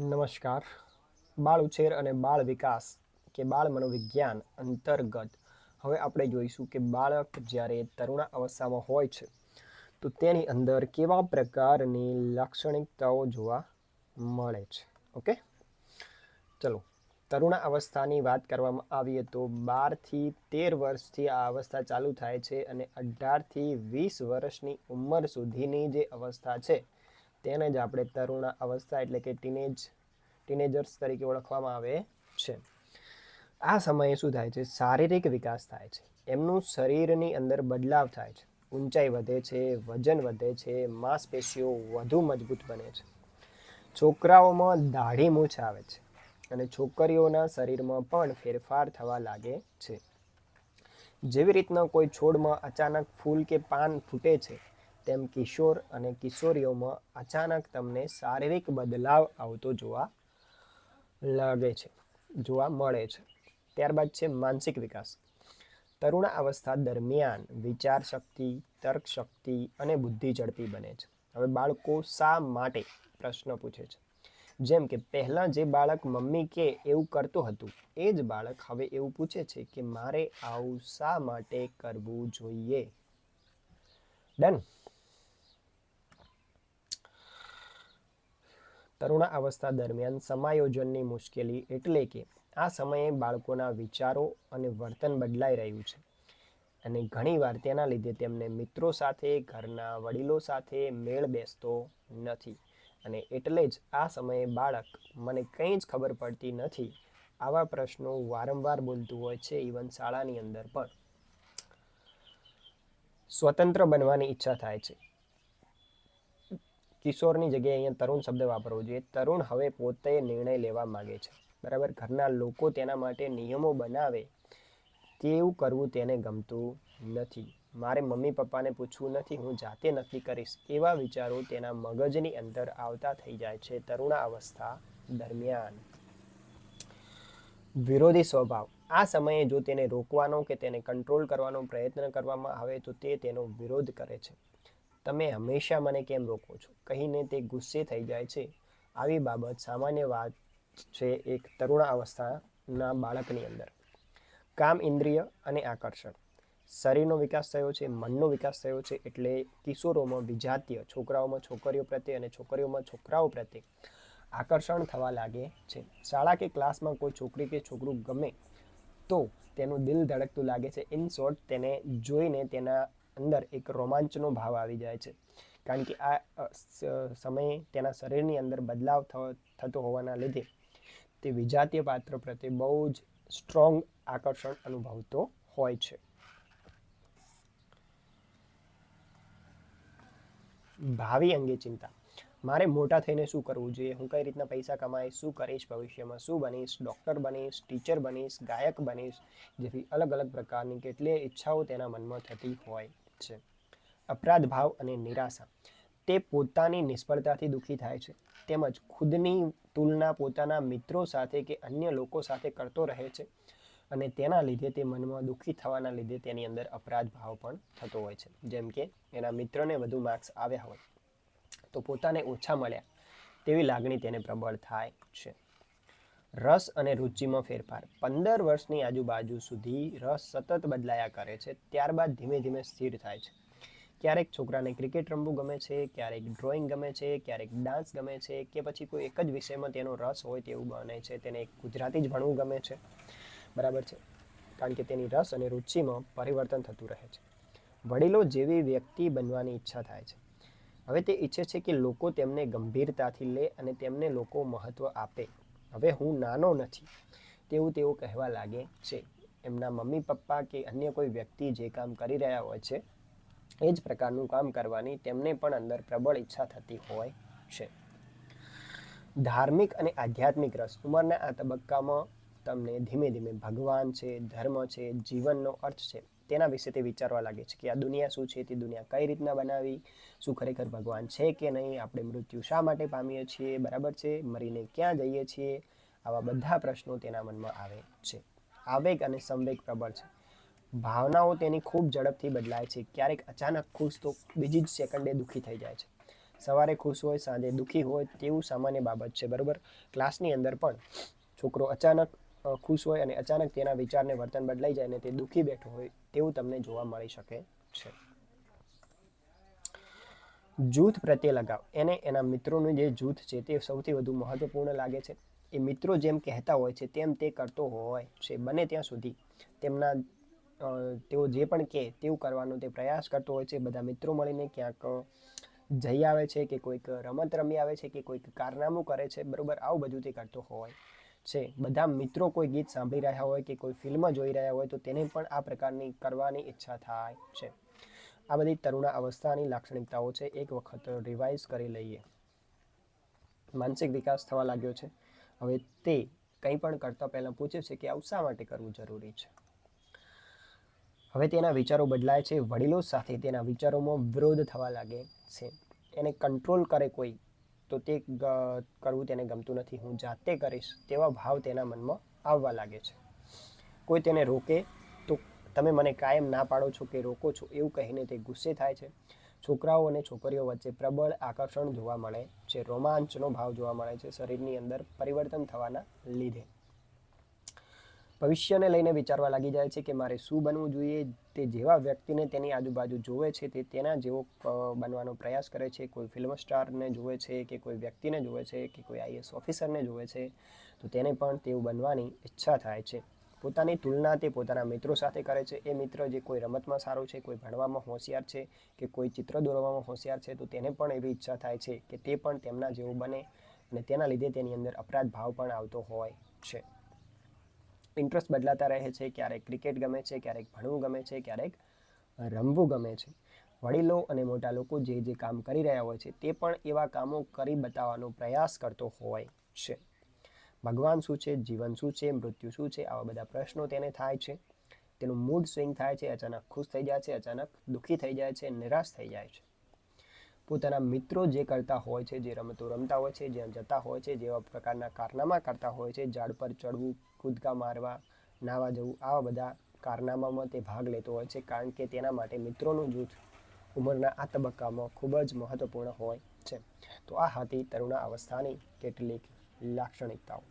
નમસ્કાર. બાળ ઉછેર અને બાળ વિકાસ કે બાળ મનોવિજ્ઞાન અંતર્ગત હવે આપણે જોઈશું કે બાળક જ્યારે તરુણા અવસ્થામાં હોય છે, તો તેની અંદર કેવા પ્રકારની લાક્ષણિકતાઓ જોવા મળે છે? ઓકે? ચલો, તરુણા અવસ્થાની વાત કરવામાં આવીએ તો બારથી તેર વર્ષથી આ અવસ્થા ચાલુ થાય છે અને અઢારથી વીસ વર્ષની ઉંમર સુધીની જે અવસ્થા છે તેને જ આપણે તરુણ અવસ્થા એટલે કે ટીનેજ ટીનેજર્સ તરીકે ઓળખવામાં આવે છે. આ સમયે શું થાય છે? શારીરિક વિકાસ થાય છે. એમનું શરીરની અંદર બદલાવ થાય છે. ઊંચાઈ વધે છે, વજન વધે છે, માંસપેશીઓ વધુ મજબૂત બને છે. છોકરાઓમાં દાઢી મૂછ આવે છે અને છોકરીઓના શરીરમાં પણ ફેરફાર થવા લાગે છે. જેવી રીતના કોઈ છોડમાં અચાનક ફૂલ કે પાન ફૂટે છે તેમ કિશોર અને કિશોરીઓમાં અચાનક તમને શારીરિક બદલાવ આવતો જોવા લાગે છે, જોવા મળે છે. ત્યારબાદ છે માનસિક વિકાસ. તરુણા અવસ્થા દરમિયાન વિચાર શક્તિ, તર્ક શક્તિ અને બુદ્ધિ ઝડપી બને છે. હવે બાળકો શા માટે પ્રશ્ન પૂછે છે? જેમ કે પહેલાં જે બાળક મમ્મી કે એવું કરતું હતું, એ જ બાળક હવે એવું પૂછે છે કે મારે આવું શા માટે કરવું જોઈએ? ડન તરુણા અવસ્થા દરમિયાન સમાયોજનની મુશ્કેલી એટલે કે આ સમયે બાળકોના વિચારો અને વર્તન બદલાઈ રહ્યું છે. અને ઘણીવાર તેના લીધે તેમને મિત્રો સાથે, ઘરના વડીલો સાથે મેળ બેસતો નથી. અને એટલે જ આ સમયે બાળક મને કંઈ જ ખબર પડતી નથી આવા પ્રશ્નો વારંવાર બોલતું હોય છે ઇવન શાળાની અંદર પણ. સ્વતંત્ર બનવાની ઈચ્છા થાય છે. કિશોરની જગ્યાએ અહીંયા તરુણ શબ્દ વાપરવો જોઈએ. તરુણ હવે પોતે નિર્ણય લેવા માંગે છે. બરાબર? ઘરના લોકો તેના માટે નિયમો બનાવે તેવું કરવું તેને ગમતું નથી. મારે મમ્મી પપ્પાને પૂછવું નથી, હું જાતે નક્કી કરીશ. એવા વિચારો તેના મગજની અંદર આવતા થઈ જાય છે તરુણા અવસ્થા દરમિયાન. વિરોધી સ્વભાવ. આ સમયે જો તેને રોકવાનો કે તેને કંટ્રોલ કરવાનો પ્રયત્ન કરવામાં આવે તો તે તેનો વિરોધ કરે છે. તમે હંમેશા મને કેમ રોકો છો? કહીને તે ગુસ્સે થઈ જાય છે. આવી બાબત સામાન્ય વાત છે એક તરુણા અવસ્થાના બાળકની અંદર. કામ ઇન્દ્રિય અને આકર્ષણ. શરીરનો વિકાસ થયો છે, મનનો વિકાસ થયો છે એટલે કિશોરોમાં વિજાતીય, છોકરાઓમાં છોકરીઓ પ્રત્યે અને છોકરીઓમાં છોકરાઓ પ્રત્યે આકર્ષણ થવા લાગે છે. શાળા કે ક્લાસમાં કોઈ છોકરી કે છોકરું ગમે તો તેનું દિલ ધડકતું લાગે છે. ઇન શોર્ટ તેને જોઈને તેના અંદર એક રોમાંચનો ભાવ આવી જાય છે. કારણ કે આ સમયે તેના શરીરની અંદર બદલાવ થતો હોવાના લીધે તે વિજાતીય પાત્ર પ્રત્યે બહુ જ સ્ટ્રોંગ આકર્ષણ અનુભવતો હોય છે. ભાવિ અંગે ચિંતા. મારે મોટા થઈને શું કરવું જોઈએ? હું કઈ રીતના પૈસા કમાઈશ? શું કરીશ ભવિષ્યમાં? શું બનીશ? ડૉક્ટર બનીશ, ટીચર બનીશ, ગાયક બનીશ? જેવી અલગ અલગ પ્રકારની કેટલીય ઈચ્છાઓ તેના મનમાં થતી હોય. છે. અપરાધ ભાવ અને નિરાશા, તે પોતાની નિષ્ફળતાથી દુઃખી થાય છે. તેમજ ખુદની તુલના પોતાના મિત્રો સાથે કે અન્ય લોકો સાથે કરતો રહે છે અને તેના લીધે તે મનમાં દુઃખી થવાના લીધે તેની અંદર અપરાધ ભાવ પણ થતો હોય છે. જેમ કે, એના મિત્રને વધુ માર્ક્સ આવ્યા હોય તો પોતાને ઓછા મળ્યા તેવી લાગણી તેને પ્રબળ થાય છે. રસ અને રુચિમાં ફેરફાર. પંદર વર્ષની આજુબાજુ સુધી રસ સતત બદલાયા કરે છે, ત્યારબાદ ધીમે ધીમે સ્થિર થાય છે. ક્યારેક છોકરાને ક્રિકેટ રમવું ગમે છે, ક્યારેક ડ્રોઈંગ ગમે છે, ક્યારેક ડાન્સ ગમે છે, કે પછી કોઈ એક જ વિષયમાં તેનો રસ હોય તેવું બને છે, તેને ગુજરાતી જ ભણવું ગમે છે. બરાબર છે? કારણ કે તેની રસ અને રુચિમાં પરિવર્તન થતું રહે છે. વડીલો જેવી વ્યક્તિ બનવાની ઈચ્છા થાય છે. હવે તે ઈચ્છે છે કે લોકો તેમને ગંભીરતાથી લે અને તેમને લોકો મહત્ત્વ આપે. હવે હું નાનો નથી. તેવું તેઓ કહેવા લાગે છે. એમના મમ્મી પપ્પા કે અન્ય કોઈ વ્યક્તિ જે કામ કરી રહ્યા હોય છે, એ જ પ્રકારનું કામ કરવાની તેમને પણ અંદર પ્રબળ ઈચ્છા થતી હોય છે. ધાર્મિક અને આધ્યાત્મિક રસ. ઉંમરના આ તબક્કામાં તમને ધીમે ધીમે ભગવાન છે, ધર્મ છે, જીવનનો અર્થ છે. તેના વિશે તે વિચારવા લાગે છે કે આ દુનિયા શું છે, તે દુનિયા કઈ રીતના બનાવી, શું ખરેખર ભગવાન છે કે નહીં, આપણે મૃત્યુ શા માટે પામીએ છીએ, બરાબર છે? મરીને ક્યાં જઈએ છીએ? આવા બધા પ્રશ્નો તેના મનમાં આવે છે. આવેગ અને સંવેગ પ્રબળ છે. ભાવનાઓ તેની ખૂબ ઝડપથી બદલાય છે. ક્યારેક અચાનક ખુશ તો બીજી જ સેકન્ડે દુઃખી થઈ જાય છે. સવારે ખુશ હોય, સાંજે દુઃખી હોય તેવું સામાન્ય બાબત છે, બરાબર? ક્લાસની અંદર પણ છોકરો અચાનક ખુશ હોય અને અચાનક તેના વિચારને વર્તન બદલાઈ જાય અને તે દુઃખી બેઠો હોય તેવું તમને જોવા મળી શકે છે. જૂથ પ્રત્યે લગાવ. એને એના મિત્રોનું જે જૂથ છે તે સૌથી વધુ મહત્વપૂર્ણ લાગે છે. એ મિત્રો જેમ કહેતા હોય છે તેમ તે કરતો હોય છે. બને ત્યાં સુધી તેમના તેઓ જે પણ કહે તેવું કરવાનો તે પ્રયાસ કરતો હોય છે. બધા મિત્રો મળીને ક્યાંક જઈ આવે છે કે કોઈક રમત રમી આવે છે કે કોઈક કારનામું કરે છે. બરોબર, આવું બધું તે કરતો હોય છે. બધા મિત્રો કોઈ ગીત સાંભળી રહ્યા હોય કે કોઈ ફિલ્મ જોઈ રહ્યા હોય તો તેને પણ આ પ્રકારની કરવાની ઈચ્છા થાય છે. આ બધી તરુણા અવસ્થાની લાક્ષણિકતાઓ છે. એક વખત રિવાઇઝ કરી લઈએ. માનસિક વિકાસ થવા લાગ્યો છે. હવે તે કંઈ પણ કરતા પહેલાં પૂછે છે કે આવું શા માટે કરવું જરૂરી છે? હવે તેના વિચારો બદલાય છે. વડીલો સાથે તેના વિચારોમાં વિરોધ થવા લાગે છે. એને કંટ્રોલ કરે કોઈ તો તે કરવું તેને ગમતું નથી. હું જાતે કરીશ તેવા ભાવ તેના મનમાં આવવા લાગે છે. કોઈ તેને રોકે તો તમે મને કાયમ ના પાડો છો કે રોકો છો એવું કહીને તે ગુસ્સે થાય છે. છોકરાઓ અને છોકરીઓ વચ્ચે પ્રબળ આકર્ષણ જોવા મળે છે. રોમાંચનો ભાવ જોવા મળે છે શરીરની અંદર પરિવર્તન થવાના લીધે. ભવિષ્યને લઈને વિચારવા લાગી જાય છે કે મારે શું બનવું જોઈએ? તે જેવા વ્યક્તિને તેની આજુબાજુ જોવે છે, તે તેના જેવો બનવાનો પ્રયાસ કરે છે, કોઈ ફિલ્મ સ્ટારને જોવે છે કે કોઈ વ્યક્તિને જોવે છે કે કોઈ આઈએસ ઓફિસરને જોવે છે, તો તેને પણ તેવું બનવાની ઈચ્છા થાય છે. પોતાની તુલના તે પોતાના મિત્રો સાથે કરે છે. એ મિત્ર જે કોઈ રમતમાં સારો છે, કોઈ ભણવામાં હોશિયાર છે કે કોઈ ચિત્ર દોરવામાં હોશિયાર છે, તો તેને પણ એવી ઈચ્છા થાય છે કે તે પણ તેમના જેવું બને અને તેના લીધે તેની અંદર અપરાધ ભાવ પણ આવતો હોય છે. ઇન્ટરેસ્ટ બદલાતા રહે છે, ક્યારેક ક્રિકેટ ગમે છે, ક્યારેક ભણવું ગમે છે, ક્યારેક રમવું ગમે છે. વડીલો અને મોટા લોકો જે જે કામ કરી રહ્યા હોય છે, તે પણ એવા કામો કરી બતાવવાનો પ્રયાસ કરતો હોય છે. ભગવાન શું છે, જીવન શું છે, મૃત્યુ શું છે, આવા બધા પ્રશ્નો તેને થાય છે. તેનું મૂડ સ્વિંગ થાય છે, અચાનક ખુશ થઈ જાય છે, અચાનક દુઃખી થઈ જાય છે, નિરાશ થઈ જાય છે. પોતાના મિત્રો જે કરતા હોય છે, જે રમતો રમતા હોય છે, જ્યાં જતા હોય છે, જેવા પ્રકારના કારનામા કરતા હોય છે, ઝાડ પર ચડવું કૂદકા મારવા, નાવા જવું, આવા બધા કારનામામાં તે ભાગ લેતો હોય છે કારણ કે તેના માટે મિત્રોનું જૂથ ઉંમરના આ તબક્કામાં ખૂબ જ મહત્વપૂર્ણ હોય છે. તો આ હતી તરુણા અવસ્થાની કેટલીક લાક્ષણિકતાઓ.